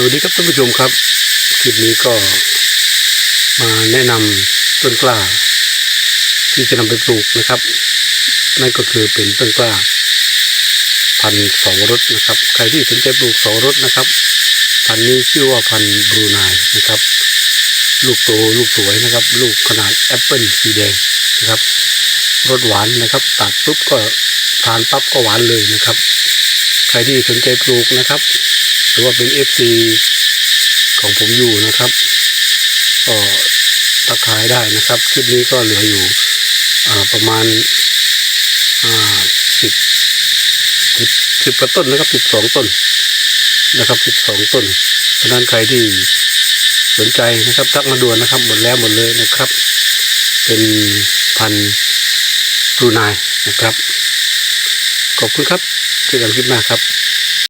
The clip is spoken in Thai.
สวัสดีครับท่านผู้ชมครับ คลิปนี้ก็มาแนะนำต้นกล้า ที่จะนำไปปลูกนะครับ นั่นก็คือเป็นต้นกล้า พันสองรสนะครับ ใครที่สนใจปลูกสองรสนะครับ พันนี้ชื่อว่าพันบรูไนนะครับ ลูกโตลูกสวยนะครับ ลูกขนาดแอปเปิลสีแดงนะครับรสหวานนะครับ ตัดปุ๊บก็ทานปั๊บก็หวานเลยนะครับ ใครที่สนใจปลูกนะครับ รือว่าเป็น FC ของผมอยู่นะครับก็ทักทายได้นะครับคลิปนี้ก็เหลืออยู่ประมาณสิบสิบสิบกว่าต้นนะครับสิบสองต้นนะครับสิบสองต้นเพราะนั้นใครที่สนใจนะครับทักมาด่วนนะครับหมดแล้วหมดเลยนะครับ เป็นพันธุ์บรูไนนะครับ ขอบคุณครับเจอกันคลิปหน้าครับ